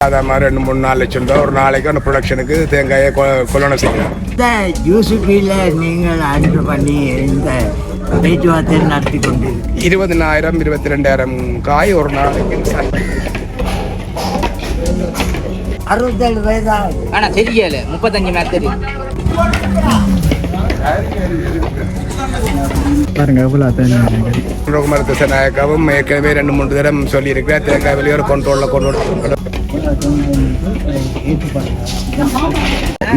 அதே மாதிரி ரெண்டு மூணு நாலு லட்சம் ரூபா ஒரு நாளைக்கு அந்த ப்ரொடக்ஷனுக்கு தேங்காயை கொ- கொள்ளணும் செய்யலாம் இந்த யூசுஃபியில் நீங்கள் ஆர்டர் பண்ணி இந்த பேச்சுவார்த்தை நடத்தி கொண்டு இருபதினாயிரம் இருபத்தி ரெண்டாயிரம் காய் ஒரு நாளைக்கு. அறுபத்தேழு வயதா? ஆனா தெரியல முப்பத்தஞ்சு மேட்ச் தெரியும் பாருங்க எவ்வளோ தேங்காய் திசநாயக்காவும் ஏற்கனவே ரெண்டு மூணு தரம் சொல்லியிருக்கிறேன் தேங்காய் வெளியே ஒரு கண்ட்ரோலில் கொண்டு.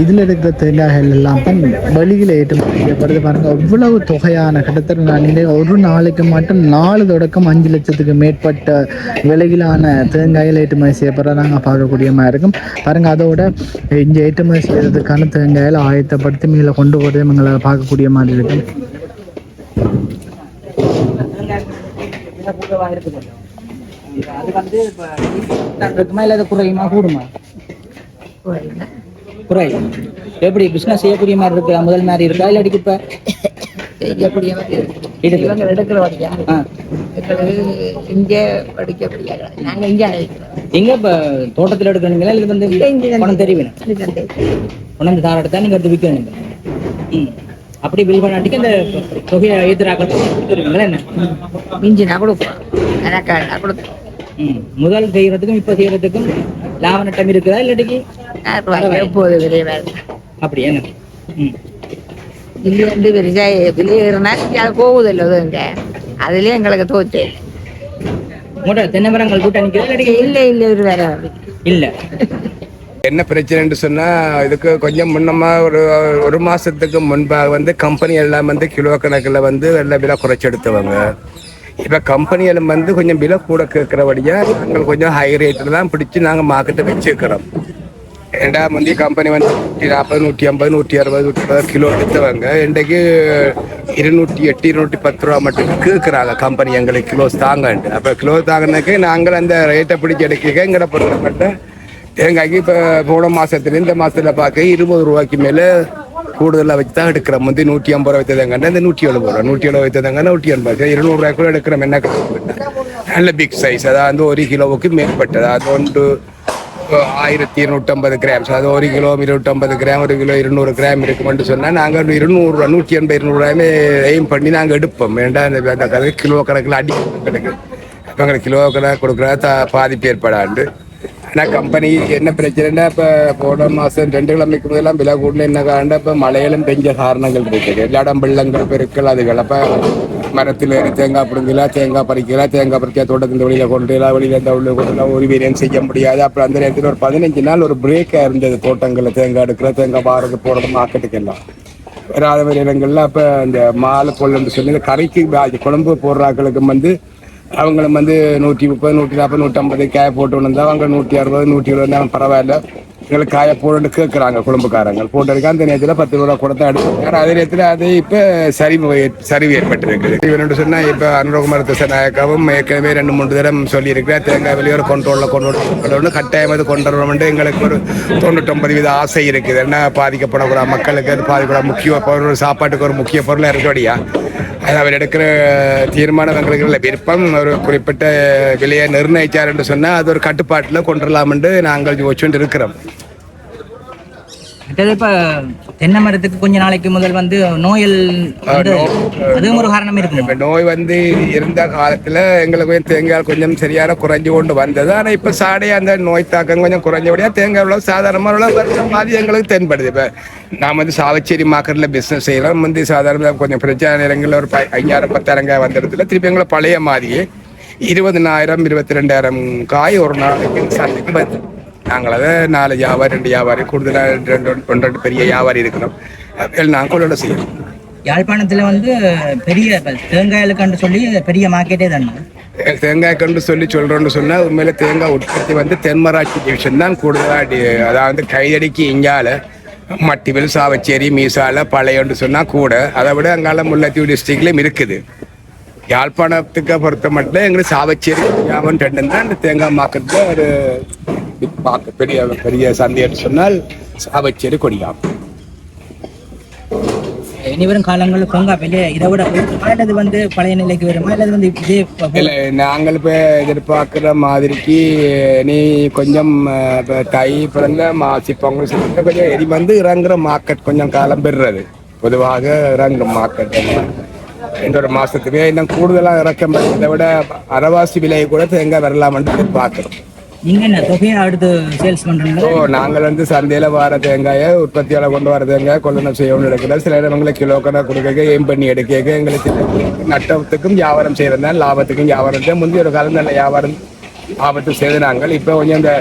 இதில் இருக்கிற தேங்காய்கள் எல்லாம் தான் வெளியில் ஏற்றுமதி செய்யப்படுது. பாருங்க அவ்வளவு தொகையான கிட்டத்தட்ட நான் ஒரு நாளைக்கு மட்டும் நாலு தொடக்கம் அஞ்சு லட்சத்துக்கு மேற்பட்ட விலையிலான தேங்காய்கள் ஏற்றுமதி செய்யப்படுறத நாங்கள் பார்க்கக்கூடிய மாதிரி இருக்கும். பாருங்க அதோட இங்கே ஏற்றுமதி செய்யறதுக்கான தேங்காயில் ஆயத்தப்படுத்தி மேலே கொண்டு போகிறதையும் எங்களை பார்க்கக்கூடிய மாதிரி இருக்கும். அது வந்து இருக்குமா இல்லை அது குறையுமா கூடுமா குறை எப்படி பிஸ்னஸ் செய்யக்கூடிய மாதிரி இருக்கா? முதல் மாதிரி இருக்கா? இல்லாட்டி இப்போ செய்யக்கூடிய மாதிரி இருக்கு. இவங்க எடுக்கிற வழியா? இங்கே படிக்கக்கூடிய நாங்கள் இங்கே எங்க இப்போ தோட்டத்தில் எடுக்கிறீங்களா? இல்லை வந்து பணம் தெரிவினா? உணர்ந்து தார எடுத்தா நீங்கள் எடுத்து விற்கணுங்க ம். அப்படி பில் பண்ணாட்டிக்கு இந்த தொகையை ஏற்றுறாக்கிறது என்ன? மிஞ்சினா கொடுப்போம் கொடுப்போம் முதல் செய்யறதுக்கும் இப்ப செய்யறதுக்கும் லாப நட்டம் இருக்குதா இல்லாட்டிக்கு? எப்போது விரைவா அப்படி என்ன? வந்து விரிசா வெளியேறினா போகுதில்ல அதுங்க அதுலயே எங்களுக்கு தோத்து. மூட்டை தென்னை மரங்கள் கூட்டம் இல்ல இல்லை ஒரு வேற இல்ல. என்ன பிரச்சனைன்னு சொன்னால் இதுக்கு கொஞ்சம் முன்னமாக ஒரு ஒரு மாதத்துக்கு முன்பாக வந்து கம்பெனி எல்லாம் வந்து கிலோ கணக்கில் வந்து எல்லாம் விலை குறைச்சி எடுத்தவங்க இப்போ எல்லாம் வந்து கொஞ்சம் விலை கூட கேட்குறபடியாக நாங்கள் கொஞ்சம் ஹை ரேட்டில் தான் பிடிச்சி நாங்கள் மார்க்கெட்டை வச்சுருக்கிறோம். ஏண்டா முந்தைய கம்பெனி வந்து நூற்றி நாற்பது நூற்றி ஐம்பது நூற்றி அறுபது நூற்றி அறுபது கிலோ எடுத்தவங்க இன்றைக்கு இருநூற்றி எட்டு இருநூற்றி பத்து ரூபா மட்டும் கேட்குறாங்க கம்பெனி எங்களுக்கு கிலோ தாங்கன்ட்டு. அப்போ கிலோ தாங்கினாக்கே நாங்கள் அந்த ரேட்டை பிடிச்சி எடுக்க எங்களை பொருளப்பட்ட தேங்காய்க்கு இப்போ போன மாதத்துல இந்த மாதத்தில் பார்க்க இருபது ரூபாய்க்கு மேலே கூடுதலாக வச்சு தான் எடுக்கிறோம். வந்து நூற்றி ஐம்பது ரூபா வைத்ததாங்கன்னா இந்த நூற்றி எழுபது ரூபா நூற்றி எழுபது வைத்ததாங்கன்னா நூற்றி எண்பது இருநூறுவாய் கூட எடுக்கிறோம். என்ன கணக்கு நல்ல பிக் சைஸ் அதாவது ஒரு கிலோவுக்கு மேற்பட்டது. அது ஒன்று ஆயிரத்தி இருநூற்றம்பது கிராம்ஸ் அது ஒரு கிலோ இருநூற்றம்பது கிராம் ஒரு கிலோ இருநூறு கிராம் இருக்குமென்று சொன்னால் நாங்கள் இருநூறு நூற்றி எண்பது இருநூறுவாயுமே எய்ம் பண்ணி நாங்கள் எடுப்போம். வேண்டாம் அந்த கிலோ கணக்கில் அடி கிடக்கு எங்களுக்கு கிலோ கணக்கு கொடுக்குறா த பாதிப்பு ஏற்படாண்டு. ஆனால் கம்பெனி என்ன பிரச்சனைனா இப்போ போன மாதம் ரெண்டு கிழமைக்கு முதலாம் விலை கூடல என்ன காரணம் இப்போ மழையிலும் பெஞ்ச காரணங்கள் இருக்குது எல்லா இடம் வெள்ளங்கள் பெருக்கள் அதுகள். அப்போ மரத்தில் ஏறி தேங்காய் பிடுங்கலாம் தேங்காய் பறிக்கலாம் தேங்காய் பறிக்க தோட்டத்தின் வெளியில் கொண்டுலாம் வெளியில் இந்த உள்ள கொண்டு ஒரு வீரியம் செய்ய முடியாது. அப்புறம் அந்த நேரத்தில் ஒரு பதினஞ்சு நாள் ஒரு பிரேக்காக இருந்தது தோட்டங்களில். தேங்காய் எடுக்கிற தேங்காய் பாருக்கு போகிறது மார்க்கெட்டுக்கு எல்லாம். வராத மாதிரி அப்போ இந்த மாலை பொருள்னு சொல்லி கரைக்கு குழம்பு போடுறாக்களுக்கும் வந்து அவங்களும் வந்து நூற்றி முப்பது நூற்றி நாற்பது நூற்றம்பது காய போட்டு வந்தால் அவங்க நூற்றி அறுபது நூற்றி எழுபது தான். பரவாயில்ல. எங்களுக்கு காய போட்டு கேட்குறாங்க குழம்புக்காரங்க போட்டு அந்த நேரத்தில் பத்து ரூபா கொடுத்தா எடுத்துக்கிறாங்க அதே நேரத்தில் அது இப்போ சரிவு சரிவு ஏற்பட்டிருக்கு இவனோட சொன்னால் இப்போ அனுரகுமார் திசநாயக்காவும் ஏற்கனவே ரெண்டு மூணு தரம் சொல்லியிருக்கிறேன் தேங்காய் வெளியோட ஒரு கொண்டோரில் கொண்டு வரணும் கட்டாயம் அது கொண்டு வரணும்னு எங்களுக்கு ஒரு தொண்ணூற்றொம்பது வீத ஆசை இருக்குது. என்ன பாதிக்கப்படக்கூடாது. மக்களுக்கு அது பாதிக்கப்பட முக்கிய பொருள் சாப்பாட்டுக்கு ஒரு முக்கிய பொருளாக இருக்கபடியா அது அவர் எடுக்கிற தீர்மானம் எங்களுக்கு இல்லை விருப்பம். ஒரு குறிப்பிட்ட விலையை நிர்ணயிச்சார் என்று சொன்னால் அது ஒரு கட்டுப்பாட்டில் கொண்டுடலாம் என்று நாங்கள் யோசிச்சுட்டு இருக்கிறோம். மற்றது இப்போ தென்னை மரத்துக்கு கொஞ்ச நாளைக்கு முதல் வந்து நோயல் அதுவும் ஒரு காரணம் இப்போ இருக்கும் நோய் வந்து இருந்த காலத்தில் எங்களுக்கு தேங்காய் கொஞ்சம் சரியான குறைஞ்சு கொண்டு வந்தது. ஆனால் இப்போ சாடைய அந்த நோய் தாக்கம் கொஞ்சம் குறைஞ்சபடியாக தேங்காய் உள்ள சாதாரணமாக உள்ள வருஷம் மாதிரி எங்களுக்கு தென்படுது. இப்போ நான் வந்து சாவச்சேரி மார்க்கெட்டில் பிஸ்னஸ் செய்யலாம் வந்து சாதாரண கொஞ்சம் பிரச்சனை நேரங்களில் ஒரு ஐயாயிரம் பத்தாயிரம் காய் வந்த இடத்துல திருப்பி எங்களை பழைய மாதிரியே இருபதினாயிரம் இருபத்தி ரெண்டாயிரம் காய் ஒரு நாளைக்கு சந்தைக்கு வருது நாங்கள் அதை நாலு வியாபாரி ரெண்டு வியாபாரி கூடுதலாக ரெண்டு ஒன்று ரெண்டு பெரிய வியாபாரி இருக்கிறோம் அதில் நாங்கள் கொள்ளோட செய்யணும் யாழ்ப்பாணத்துல வந்து பெரிய இப்ப தேங்காய்களுக்குன்னு சொல்லி பெரிய மார்க்கெட்டே தானே? தேங்காய் கண்டு சொல்லி சொல்றோம்னு சொன்னா உண்மையில தேங்காய் உற்பத்தி வந்து தென்மராட்சி டிவிஷன் தான் கூடுதலாக அதாவது கைதடிக்கு இங்கால மட்டிவில் சாவச்சேரி மீசால பழையன்னு சொன்னா கூட அதை விட அங்கால முல்லைத்தீவு டிஸ்ட்ரிக்ட்லயும் இருக்குது. யாழ்ப்பாணத்துக்கு பொறுத்த மட்டும் எங்களுக்கு சாவச்சேரி யாவன் ரெண்டும் தான் இந்த தேங்காய் மார்க்கெட்டில் ஒரு மார்க்கெட் பெரிய பெரிய சந்தைன்னு சொன்னால் சாவச்சேரி கொடியாம். இனி வரும் காலங்களில் தேங்காய் விலை இதை விட அல்லது வந்து பழைய நிலைக்கு வருமா? அல்லது வந்து இதே இல்லை நாங்கள் இப்போ எதிர்பார்க்குற மாதிரிக்கு நீ கொஞ்சம் இப்ப தை பிறந்த மாசி பொங்கல் கொஞ்சம் எரி வந்து இறங்குற மார்க்கெட் கொஞ்சம் காலம் பெறுறது. பொதுவாக இறங்கும் மார்க்கெட் ஒரு மாசத்துக்கு இன்னும் கூடுதலாக இறக்கம் இதை விட அரைவாசி விலையை கூட தேங்காய் வரலாம்னு எதிர்பார்க்குறோம். நீங்க என்ன தொகையை அடுத்து சேல்ஸ் பண்றீங்களா? ஓ நாங்கள் வந்து சந்தையில் வர தேங்காயை உற்பத்தியால் கொண்டு வர தேங்காய் கொள்ளணும் செய்யணும்னு எடுக்கிற சில இடங்களை கிலோ கணக்கு கொடுக்க ஏம் பண்ணி எடுக்க எங்களுக்கு நட்டத்துக்கும் வியாபாரம் செய்யறதா லாபத்துக்கும் வியாபாரம் செய்ய முந்தைய ஒரு காலம் நல்ல வியாபாரம் ஆபத்து செய்து நாங்கள். இப்போ கொஞ்சம் இந்த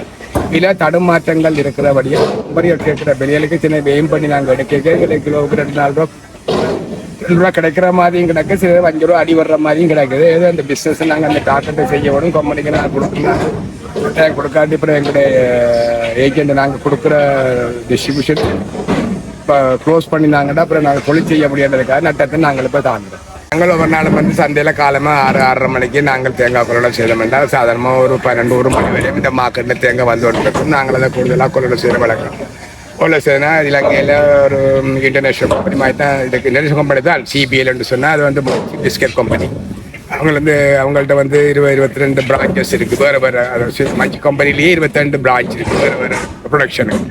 விலை தடுமாற்றங்கள் இருக்கிறபடியே உபரி கேட்கிற விலைகளுக்கு சின்ன ஏம் பண்ணி நாங்கள் எடுக்க எங்களுக்கு கிலோவுக்கு ரெண்டு நாலு ரூபா ரெண்டு ரூபா கிடைக்கிற மாதிரியும் கிடக்கு. சில அஞ்சு ரூபா அடி வர்ற மாதிரியும் கிடக்குது. ஏதோ அந்த பிஸ்னஸ் நாங்கள் அந்த டாக்கெட்டை செய்யணும் கம்பெனிக்கு நாங்கள் கொடுக்கணும். கட்டாயம் கொடுக்காட்டி அப்புறம் எங்களுடைய ஏஜென்ட் நாங்கள் கொடுக்குற டிஸ்ட்ரிபியூஷன் இப்போ க்ளோஸ் பண்ணினாங்கன்னா அப்புறம் நாங்கள் தொழில் செய்ய முடியாததுக்காக நட்டத்தை நாங்கள் இப்போ தாங்குறோம். நாங்கள் ஒவ்வொரு நாளும் வந்து சந்தையில் காலமாக ஆறு ஆறரை மணிக்கு நாங்கள் தேங்காய் கொள்ளடம் செய்தோம்னா சாதாரணமாக ஒரு பன்னெண்டு ஒரு மணி வரையும் இந்த மார்க்கெட்டில் தேங்காய் வந்து கொண்டிருக்கும் நாங்கள் அதை கூடுதலாக கொள்ளடம் செய்கிற வழக்கம் கொள்ளை செய்யனா இலங்கையில் ஒரு இன்டர்நேஷனல் கம்பெனி மாதிரி தான் இதுக்கு இன்டர்நேஷனல் கம்பெனி தான் சிபிஎல்னு சொன்னால் அது வந்து பிஸ்கட் கம்பெனி அவங்க வந்து அவங்கள்ட்ட வந்து இருபது இருபத்தி ரெண்டு பிரான்ச்சஸ் இருக்குது வேறு வேறு அதாவது மஞ்சு கம்பெனிலேயே இருபத்தி ரெண்டு பிரான்ச் இருக்குது வேறு வேறு ப்ரொடக்ஷனுக்கு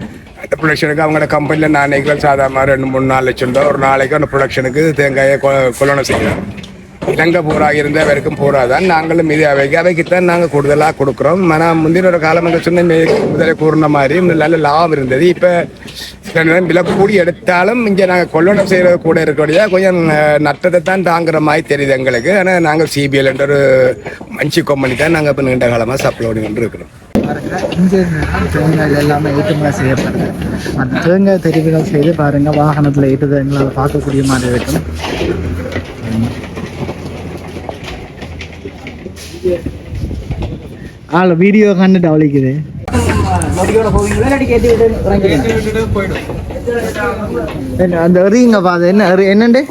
அந்த ப்ரொடக்ஷனுக்கு அவங்களோட கம்பெனியில் நாணயங்கள் சாதாரண ரெண்டு மூணு நாலு லட்சம் ரூபா ஒரு நாளைக்கு அந்த ப்ரொடக்ஷனுக்கு தேங்காயை கொ- கொள்ளணும் செய்யலாம் இலங்கை பூரா இருந்த வரைக்கும் பூரா தான் நாங்களும் இது அவைக்கு அவைக்குத்தான் நாங்கள் கூடுதலாக கொடுக்குறோம். ஆனால் முந்தின ஒரு காலம் வந்து சொன்ன முதலே கூறின மாதிரி நல்ல லாபம் இருந்தது. இப்போ சில நேரம் விலை கூடி எடுத்தாலும் இங்கே நாங்கள் கொள்ளணும் செய்கிறது கூட இருக்கக்கூடிய கொஞ்சம் நட்டத்தை தான் தாங்குற மாதிரி தெரியுது எங்களுக்கு. ஆனால் நாங்கள் சிபிஎல் என்ற ஒரு மஞ்சி கம்பெனி தான் நாங்கள் இப்போ நீண்ட காலமாக சப்ளோடு கொண்டு இருக்கிறோம் தேங்காய் எல்லாமே ஏற்றுமதி செய்யப்படுது அந்த தேங்காய் தெரிவுகள் செய்து பாருங்க வாகனத்தில் ஏற்றுதை எங்களால் பார்க்கக்கூடிய மாதிரி இருக்கும் ஆள் வீடியோ கண்டு டவலிக்குது என்ன அந்த எறியுங்க பாது என்ன எறி என்னண்டு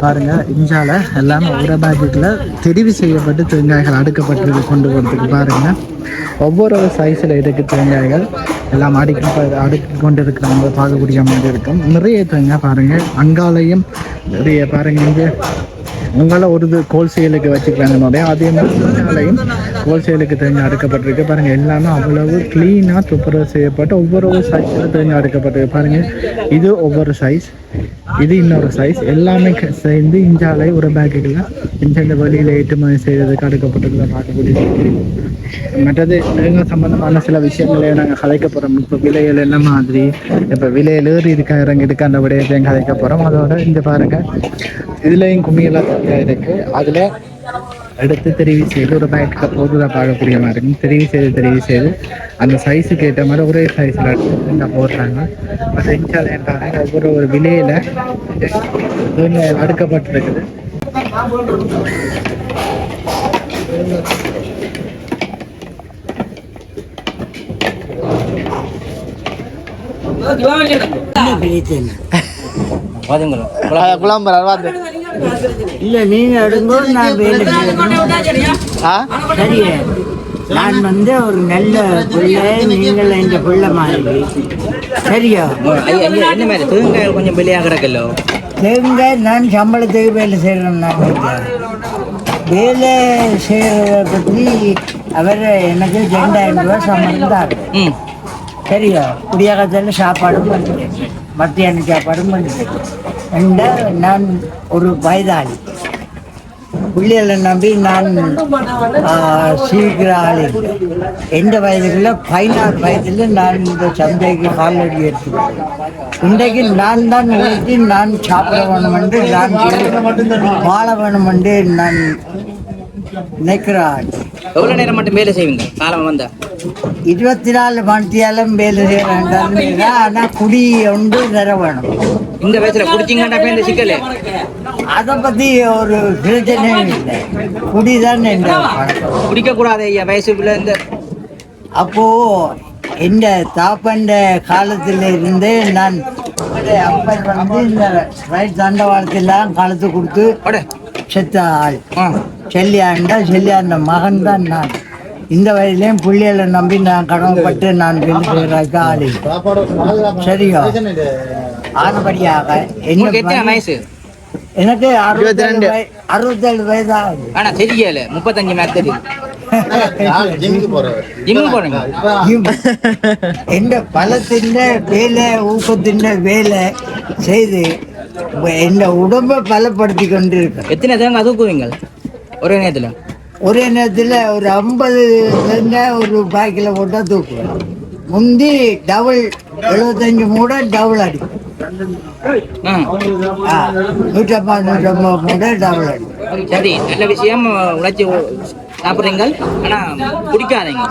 பாருங்க இஞ்சால எல்லாமே ஒரு பாக்கெட்டில் தெரிவு செய்யப்பட்டு தேங்காய்கள் அடுக்கப்பட்டு கொண்டு போகிறதுக்கு பாருங்க. ஒவ்வொரு சைஸில் இருக்கு தேங்காய்கள். எல்லாம் அடுக்கி அடுக்கி கொண்டு இருக்கிறவங்க பார்க்கக்கூடிய மாதிரி இருக்கும். நிறைய தேங்காய் பாருங்க அங்காலையும் நிறைய பாருங்க இங்கே. உங்களால் ஒரு இது ஹோல்சேலுக்கு வச்சுக்கிறாங்க அதே மாதிரி தேங்காயிலையும் ஹோல்சேலுக்கு தேங்காய் அடுக்கப்பட்டிருக்கு. பாருங்கள் எல்லாமே அவ்வளவு க்ளீனாக துப்புரவு செய்யப்பட்டு ஒவ்வொரு சைஸில் தேங்காய் அடுக்கப்பட்டிருக்கு. பாருங்கள் இது ஒவ்வொரு சைஸ் இது இன்னொரு சைஸ் எல்லாமே க- சேர்ந்து இஞ்சாலை ஒரு பேக்குக்குள்ள இஞ்சந்த வழியில் ஏற்றுமதி செய்கிறதுக்கு அடுக்கப்பட்டதுல பார்க்கக்கூடிய மற்றது நெருங்க சம்பந்தமான சில விஷயங்களை நாங்கள் கலைக்க போகிறோம் இப்போ விலையில் என்ன மாதிரி? இப்போ விலையில் ஏறி இருக்கா இறங்கி இருக்கா அந்த விடயத்தையும் கலைக்க போகிறோம் அதோட இந்த பாருங்க. இதுலேயும் கும்மியெல்லாம் தேங்காய் இருக்கு. அதில் எடுத்து தெரிவு செய்து ஒரு பேக்கில் போதுதான் பார்க்கக்கூடிய மாதிரி. இருக்கும் தெரிவு செய்து தெரிவு செய்து அந்த சைஸுக்கு ஏற்ற மாதிரி ஒரே சைஸில் தேங்காய் போடுறாங்க. அது செஞ்சால் என்றாங்க ஒவ்வொரு ஒரு விலையில் அடுக்கப்பட்டிருக்குது. குழம்புறாரு வந்து இல்ல நீங்க எடுங்கோ நான் சரியே? நான் வந்து ஒரு நல்ல பிள்ளை நீங்கள் என்ற பிள்ளை மாதிரி. சரியா? என்ன மாதிரி? தேங்காய் கொஞ்சம் விலையாக கிடக்கல்லோ தேங்காய் நான் சம்பளத்துக்கு வேலை செய்கிறேன் நான். வேலை செய்கிறத பற்றி அவர் எனக்கு ரெண்டாயிரம் ரூபாய் சம்பளம் தான் சரியா? குடியாகத்தில் சாப்பாடும் பண்ணிட்டேன். மத்தியான சாப்பாடும் பண்ணிட்டேன். ரெண்டா நான் ஒரு வயதாளி. பிள்ளைகளை நம்பி நான் ஆ, சீக்கிர ஆள் இல்லை எந்த வயதுக்குள்ள பதினாறு வயதுல நான் இந்த சந்தைக்கு காலடி எடுத்துக்கிறேன் இன்றைக்கு நான் தான் உழைச்சி நான் சாப்பிட வேணும் என்று நான் வாழ வேணும் என்று நான் நினைக்கிற ஆள் எவ்வளோ நேரம் மட்டும் வேலை செய்வீங்க? காலம் வந்தா. இருபத்தி நாலு மணித்தியாலும் வேலை செய்ய வேண்டாம் ஆனால் குடி ஒன்று தர வேணும். இந்த வயசுல குடிச்சிங்கன்னா போய் இந்த சிக்கல். அதை பற்றி ஒரு பிரச்சனையும் இல்லை. குடி தான் என்ற பழக்கம். குடிக்க கூடாது ஐயா வயசுக்குள்ள இந்த அப்போ இந்த தாப்பண்ட காலத்தில் இருந்து நான் அப்பன் வந்து இந்த ரைட் தண்டவாளத்தெல்லாம் காலத்து கொடுத்து செத்த ஆள் ஆ. செல்லியாண்டா செல்லியாண்ட மகன் தான் நான். இந்த வயதிலையும் பிள்ளைகளை நம்பி நான் கடமைப்பட்டு நான் பின்பற்றுகிறதுக்கு ஆளு சரியோ? ஆனபடியாக என்ன எனக்கு அறுபத்தி ரெண்டு. அறுபத்தேழு வயது ஆகுது ஆனா தெரியல முப்பத்தஞ்சு மேல தெரியும். எந்த பழத்தின் வேலை ஊக்கத்தின் வேலை செய்து என் உடம்பை பலப்படுத்தி கொண்டு இருக்கேன் எத்தனை தேங்க அதுக்குவீங்க ஒரே நேரத்தில். ஒரே நேரத்தில் ஒரு ஐம்பது தேங்காய் ஒரு பாக்கில் போட்டால் தூக்குவேன். முந்தி டபுள் எழுபத்தஞ்சு மூட டபுள் அடிக்கும். ஆ, நூற்றம்பது நூற்றம்பது மூட டபுள் அடிக்கும் சரி நல்ல விஷயம் உழைச்சி சாப்பிட்றீங்க. ஆனா குடிக்காதீங்க.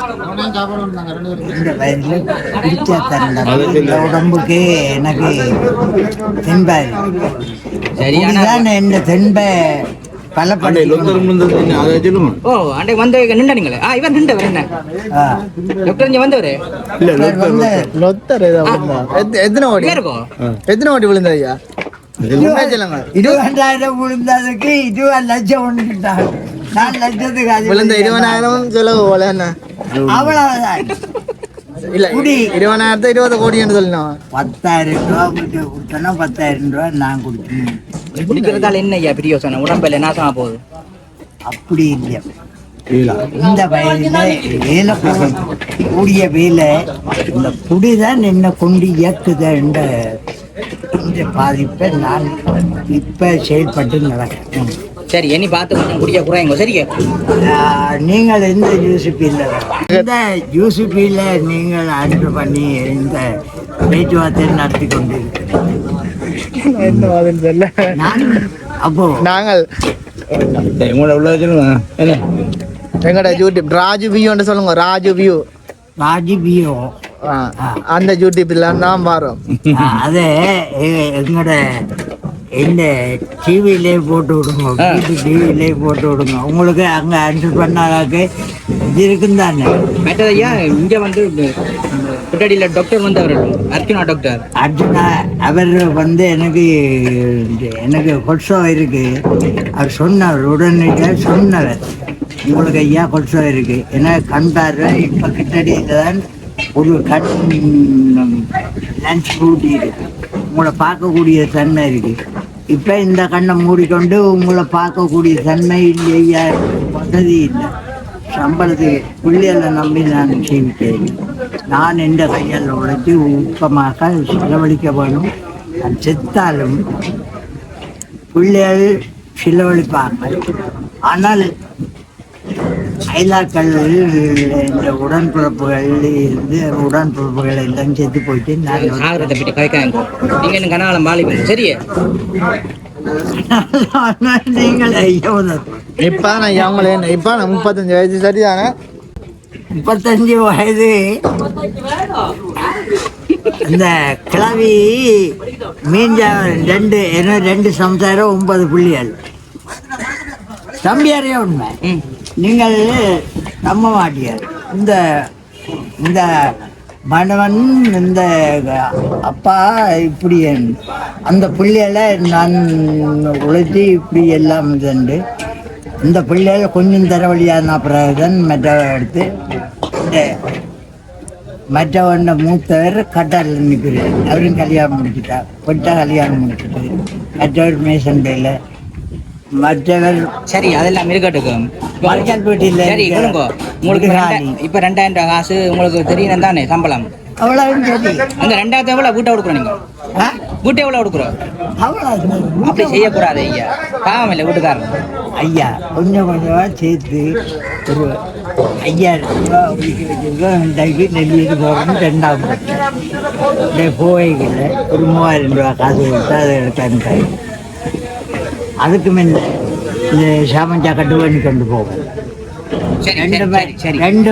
தரேன் இந்த உடம்புக்கு எனக்கு தென்பாய் சரியான இதுதான் என் தென்பை பலப்படுத்தி ஓ அன்றைக்கு வந்து நின்றாங்களே ஆ இவர் நின்றவர் என்ன. டாக்டர் இங்க வந்தவரு? வந்து லொத்தர். எத்தனை ஓடி இங்க இருக்கோ? எத்தனை ஓடி விழுந்தது ஐயா? சொல்லுங்க இருபதாயிரம் விழுந்ததுக்கு இருபது லட்சம் ஒன்றுட்டாங்க நாலு லட்சத்துக்கு அது விழுந்த இருபதாயிரம் செலவு போல என்ன? அவ்வளவுதான். இல்ல குடி. இருபதாயிரத்தை இருபது கோடின்னு சொல்லணும் பத்தாயிரம் ரூபா கொடுத்தோன்னா பத்தாயிரம் ரூபா நான் கொடுக்கணும் குடிக்கிறதால என்ன ஐயா பிரியோசனம் உடம்புல நாசமா போகுது அப்படி இல்லை இந்த வயதில் வேலை கூடிய வேலை இந்த குடிதான் என்ன கொண்டு இயக்குதுன்ற இந்த பாதிப்பை நான் இப்போ செயல்பட்டு நடக்கிறேன். சரி இனி பார்த்து கொஞ்சம் குடிக்க குறையுங்க சரிங்க. ஆஹ், நீங்கள் எந்த யூசிபியில் இந்த யூசிபியில் நீங்கள் அன்று பண்ணி இந்த பேச்சுவார்த்தை நடத்தி கொண்டு என்ன அதுன்னு தெரியல நான் அப்போ நாங்கள் எங்கட யூடியூப் ராஜு வியூன்னு சொல்லுங்க ராஜு வியூ ராஜிபியோ அந்த யூடியூப்ல தான் பாரோம் அதை எங்களோட இந்த டிவியிலே போட்டு விடுங்க வீட்டு டிவியிலே போட்டு விடுங்க. உங்களுக்கு அங்கே அன்று பண்ணாதாக்கு இது இருக்கும் தானே மற்றது ஐயா இங்க வந்து பின்னாடியில் டாக்டர் வந்தவர் அர்ஜுனா டாக்டர் அர்ஜுனா அவர் வந்து எனக்கு எனக்கு கொட்சோ இருக்கு. அவர் சொன்னவர் உடனடியாக சொன்னவர் உங்களுக்கு ஐயா கொட்சோ இருக்கு. ஏன்னா கண் பார்வை இப்போ கிட்டடியில் தான் ஒரு கண் லன்ச் பூட்டி இருக்கு உங்களை பார்க்கக்கூடிய தன்மை இருக்கு. இப்போ இந்த கண்ணை மூடிக்கொண்டு உங்களை பார்க்கக்கூடிய தன்மை இல்லையா வசதி இல்லை. சம்பளத்துக்கு பிள்ளைகளை நம்பி நான் சேமிக்கிறேன் நான் எந்த கையால் உழைச்சி ஊக்கமாக செலவழிக்க வேணும்? நான் செத்தாலும் பிள்ளைகள் செலவழிப்பாங்க ஆனால் அயலாக்கள் இந்த உடன்பிறப்புகள் இருந்து உடன்பிறப்புகள் எல்லாம் செத்து போயிட்டு நான் சாகரத்தை பற்றி கதைக்காங்க. நீங்க என்ன கனாலம் பாலிப்பீங்க சரியே? நீங்கள் ஐயோ இப்ப நான் அவங்களே இப்ப நான் முப்பத்தஞ்சு வயசு சரிதானே? முப்பத்தஞ்சு வயது. இந்த கிளவி மீஞ்ச ரெண்டு என்ன ரெண்டு சம்சாரம் ஒன்பது புள்ளிகள் தம்பியாரே உண்மை? நீங்கள் நம்ப மாட்டீர்கள் இந்த இந்த மணவன் இந்த அப்பா இப்படி அந்த பிள்ளைகளை நான் உழைத்து இப்படி எல்லாம் இதுண்டு இந்த பிள்ளைகளை கொஞ்சம் தரவழியான பிறகுதான் மற்ற எடுத்து இந்த மற்றவண்ட மூத்தவர் கட்டாரில் நிற்கிறார். அவரும் கல்யாணம் முடிச்சுட்டார். பொட்டா கல்யாணம் முடிச்சுட்டு மற்றவர் மேசண்டையில் மற்றவர் சரி அதெல்லாம் இருக்கட்டும். மரக்கால்பேட்டையில் சரி இருக்கிற கொடுங்க. உங்களுக்கு இப்ப ரெண்டாயிரம் ரூபாய் காசு உங்களுக்கு தெரியும் தானே சம்பளம்? அவ்வளவு சரி. அந்த ரெண்டாயிரத்தி எவ்வளவு? வீட்டை கொடுக்குறோம் நீங்க? ஆ? வீட்டை எவ்வளவு கொடுக்குறோம்? அப்படி செய்யக்கூடாது ஐயா. பாவம் இல்லை வீட்டுக்காரன் ஐயா கொஞ்சம் கொஞ்சமாக சேர்த்து ஒரு ஐயாயிரம் ரூபா போகணும் ரெண்டாம் இந்த போவைகளில் ஒரு மூவாயிரம் ரூபா காசு கொடுத்து அதை எடுத்தாங்க அதுக்கு முன்ன இந்த சாமஞ்சா கட்டு பண்ணி கொண்டு போகும் ரெண்டு ரெண்டு